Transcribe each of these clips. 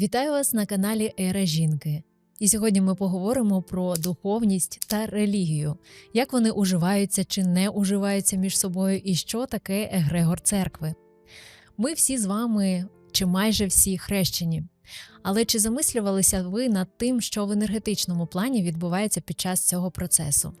Вітаю вас на каналі Ера Жінки. І сьогодні ми поговоримо про духовність та релігію, як вони уживаються чи не уживаються між собою, і що таке егрегор церкви. Ми всі з вами, чи майже всі хрещені. Але чи замислювалися ви над тим, що в енергетичному плані відбувається під час цього процесу?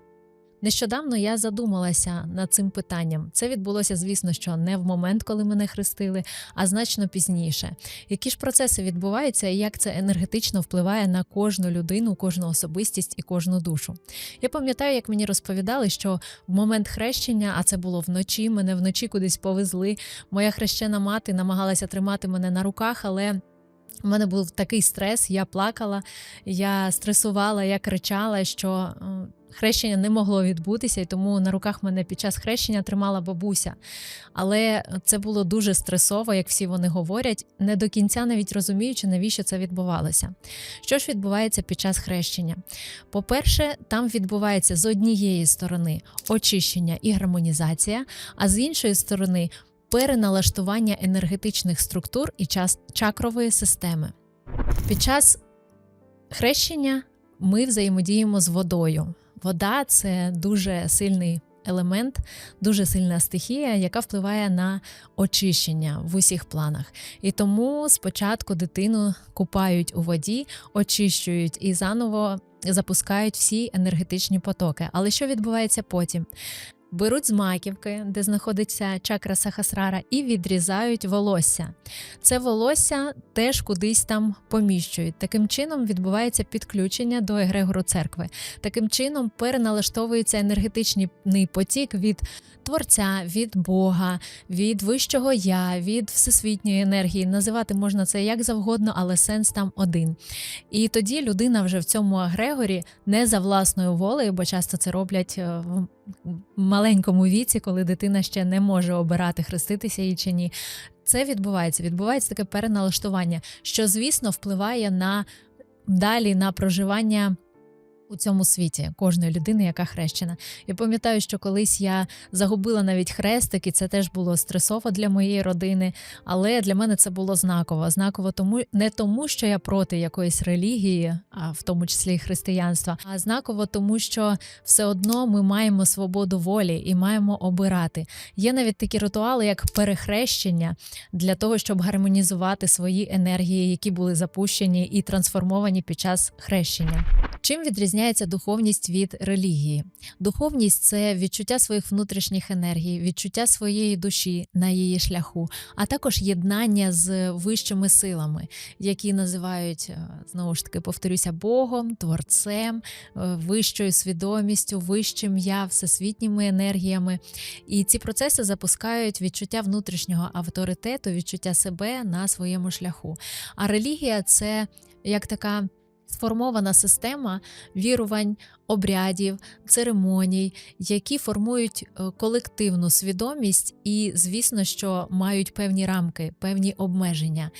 Нещодавно я задумалася над цим питанням. Це відбулося, звісно, що не в момент, коли мене хрестили, а значно пізніше. Які ж процеси відбуваються і як це енергетично впливає на кожну людину, кожну особистість і кожну душу? Я пам'ятаю, як мені розповідали, що в момент хрещення, а це було вночі, мене вночі кудись повезли. Моя хрещена мати намагалася тримати мене на руках, але. У мене був такий стрес, я плакала, я стресувала, я кричала, що хрещення не могло відбутися, і тому на руках мене під час хрещення тримала бабуся. Але це було дуже стресово, як всі вони говорять, не до кінця навіть розуміючи, навіщо це відбувалося. Що ж відбувається під час хрещення? По-перше, там відбувається з однієї сторони очищення і гармонізація, а з іншої сторони переналаштування енергетичних структур і час чакрової системи. Під час хрещення ми взаємодіємо з водою. Вода це дуже сильний елемент, дуже сильна стихія, яка впливає на очищення в усіх планах. І тому спочатку дитину купають у воді, очищують і заново запускають всі енергетичні потоки. Але що відбувається потім? Беруть з маківки, де знаходиться чакра Сахасрара, і відрізають волосся. Це волосся теж кудись там поміщують. Таким чином відбувається підключення до егрегору церкви. Таким чином переналаштовується енергетичний потік від творця, від Бога, від вищого я, від всесвітньої енергії. Називати можна це як завгодно, але сенс там один. І тоді людина вже в цьому егрегорі не за власною волею, бо часто це роблять е, маленькому віці, коли дитина ще не може обирати, хреститися їй чи ні. Це відбувається. Відбувається таке переналаштування, що, звісно, впливає на далі на проживання. У цьому світі кожної людини, яка хрещена. Я пам'ятаю, що колись я загубила навіть хрестик, і це теж було стресово для моєї родини. Але для мене це було знаково. Знаково тому не тому, що я проти якоїсь релігії, а в тому числі і християнства, а знаково тому, що все одно ми маємо свободу волі і маємо обирати. Є навіть такі ритуали, як перехрещення, для того, щоб гармонізувати свої енергії, які були запущені і трансформовані під час хрещення. Чим відрізняється духовність від релігії? Духовність це відчуття своїх внутрішніх енергій, відчуття своєї душі на її шляху, а також єднання з вищими силами, які називають е, знову ж таки повторюся Богом, творцем, е, вищою свідомістю, вищим я, всесвітніми енергіями. І ці процеси запускають відчуття внутрішнього авторитету, відчуття себе на своєму шляху. А релігія це як така сформована система вірувань, обрядів, церемоній, які формують е, колективну свідомість і, звісно, що мають певні рамки, певні обмеження.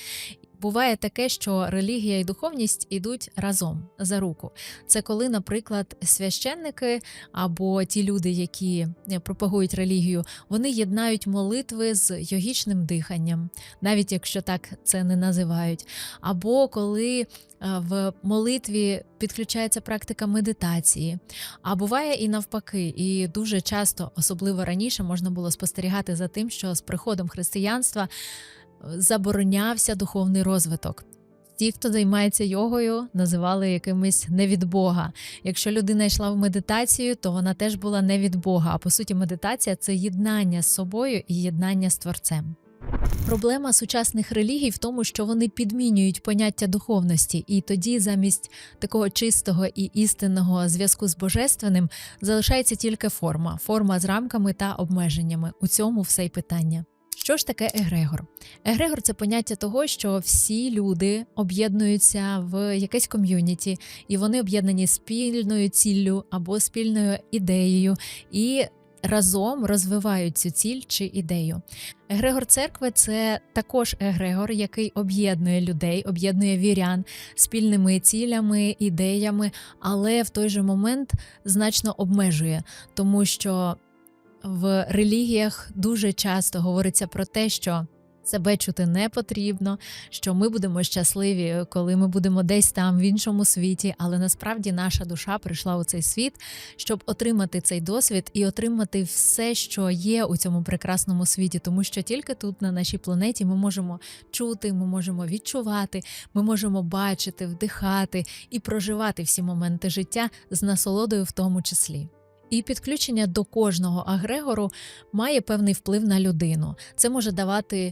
Буває таке, що релігія і духовність ідуть разом за руку. Це коли, наприклад, священники або ті люди, які е, пропагують релігію, вони єднають молитви з йогічним диханням, навіть якщо так це не називають. Або коли е, в молитві підключається практика медитації, а буває і навпаки, і дуже часто, особливо раніше, можна було спостерігати за тим, що з приходом християнства заборонявся духовний розвиток. Ті, хто займається йогою, називали якимось не від Бога. Якщо людина йшла в медитацію, то вона теж була не від Бога. А по суті, медитація це єднання з собою і єднання з творцем. Проблема сучасних релігій в тому, що вони підмінюють поняття духовності, і тоді замість такого чистого і істинного зв'язку з божественним залишається тільки форма, форма з рамками та обмеженнями. У цьому все й питання. Що ж таке егрегор? Егрегор це поняття того, що всі люди об'єднуються в якесь ком'юніті, і вони об'єднані спільною ціллю або спільною ідеєю, і разом розвивають цю ціль чи ідею. Егрегор церкви це також егрегор, який об'єднує людей, об'єднує вірян спільними цілями, ідеями, але в той же момент значно обмежує, тому що в релігіях дуже часто говориться про те, що Себе чути не потрібно, що ми будемо щасливі, коли ми будемо десь там в іншому світі. Але насправді наша душа прийшла у цей світ, щоб отримати цей досвід і отримати все, що є у цьому прекрасному світі, тому що тільки тут, на нашій планеті, ми можемо чути, ми можемо відчувати, ми можемо бачити, вдихати і проживати всі моменти життя з насолодою в тому числі. І підключення до кожного агрегору має певний вплив на людину. Це може давати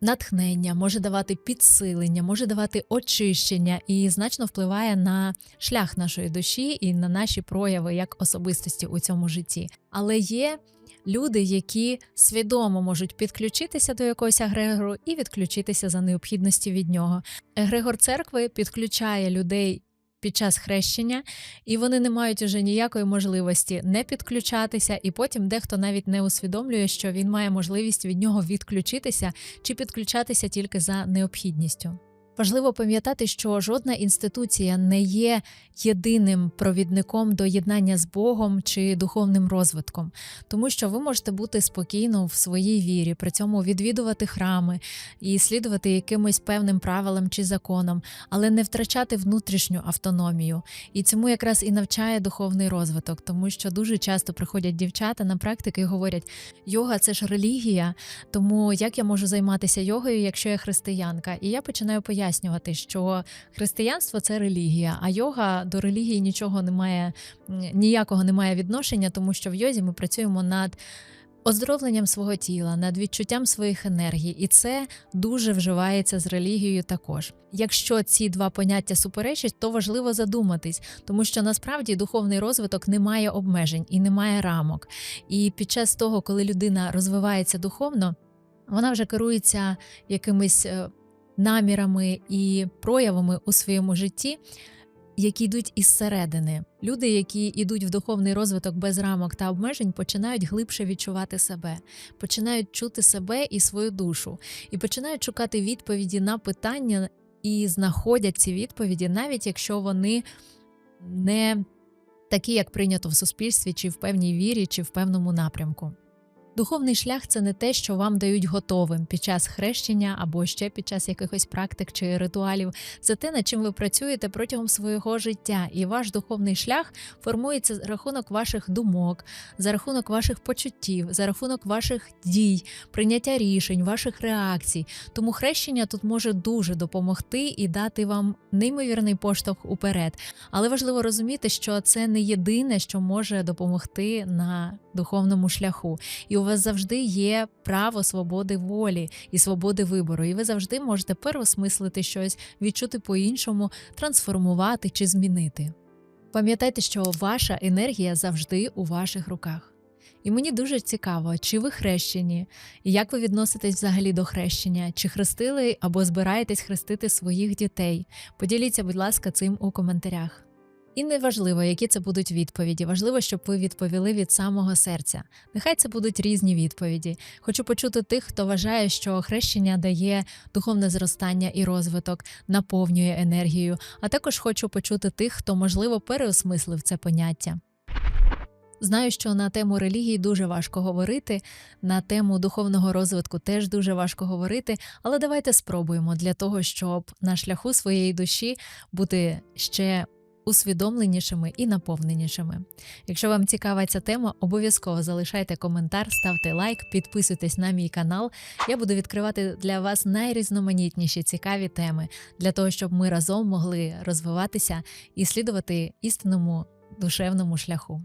натхнення, може давати підсилення, може давати очищення і значно впливає на шлях нашої душі і на наші прояви як особистості у цьому житті. Але є люди, які свідомо можуть підключитися до якогось агрегору і відключитися за необхідності від нього. Егрегор церкви підключає людей. Під час хрещення, і вони не мають уже ніякої можливості не підключатися, і потім дехто навіть не усвідомлює, що він має можливість від нього відключитися чи підключатися тільки за необхідністю. Важливо пам'ятати, що жодна інституція не є єдиним провідником до єднання з Богом чи духовним розвитком, тому що ви можете бути спокійно в своїй вірі, при цьому відвідувати храми і слідувати якимось певним правилам чи законам, але не втрачати внутрішню автономію. І цьому якраз і навчає духовний розвиток, тому що дуже часто приходять дівчата на практики і говорять: йога це ж релігія, тому як я можу займатися йогою, якщо я християнка? І я починаю пояснювати, що християнство це релігія, а йога до релігії нічого не має, ніякого не має відношення, тому що в йозі ми працюємо над. Оздоровленням свого тіла, над відчуттям своїх енергій, і це дуже вживається з релігією також. Якщо ці два поняття суперечать, то важливо задуматись, тому що насправді духовний розвиток не має обмежень і не має рамок. І під час того, коли людина розвивається духовно, вона вже керується якимись е, намірами і проявами у своєму житті. Які йдуть із середини. Люди, які йдуть в духовний розвиток без рамок та обмежень, починають глибше відчувати себе, починають чути себе і свою душу, і починають шукати відповіді на питання і знаходять ці відповіді, навіть якщо вони не такі, як прийнято в суспільстві, чи в певній вірі, чи в певному напрямку. Духовний шлях це не те, що вам дають готовим під час хрещення або ще під час якихось практик чи ритуалів. Це те, над чим ви працюєте протягом свого життя, і ваш духовний шлях формується за рахунок ваших думок, за рахунок ваших почуттів, за рахунок ваших дій, прийняття рішень, ваших реакцій. Тому хрещення тут може дуже допомогти і дати вам неймовірний поштовх уперед. Але важливо розуміти, що це не єдине, що може допомогти на духовному шляху. І у вас завжди є право свободи волі і свободи вибору. І ви завжди можете переосмислити щось, відчути по-іншому, трансформувати чи змінити. Пам'ятайте, що ваша енергія завжди у ваших руках. І мені дуже цікаво, чи ви хрещені, і як ви відноситесь взагалі до хрещення, чи хрестили або збираєтесь хрестити своїх дітей. Поділіться, будь ласка, цим у коментарях. І не важливо, які це будуть відповіді. Важливо, щоб ви відповіли від самого серця. Нехай це будуть різні відповіді. Хочу почути тих, хто вважає, що хрещення дає духовне зростання і розвиток, наповнює енергію. А також хочу почути тих, хто можливо переосмислив це поняття. Знаю, що на тему релігії дуже важко говорити, на тему духовного розвитку теж дуже важко говорити, але давайте спробуємо для того, щоб на шляху своєї душі бути ще усвідомленішими і наповненішими. Якщо вам цікава ця тема, обов'язково залишайте коментар, ставте лайк, підписуйтесь на мій канал. Я буду відкривати для вас найрізноманітніші цікаві теми для того, щоб ми разом могли розвиватися і слідувати істинному душевному шляху.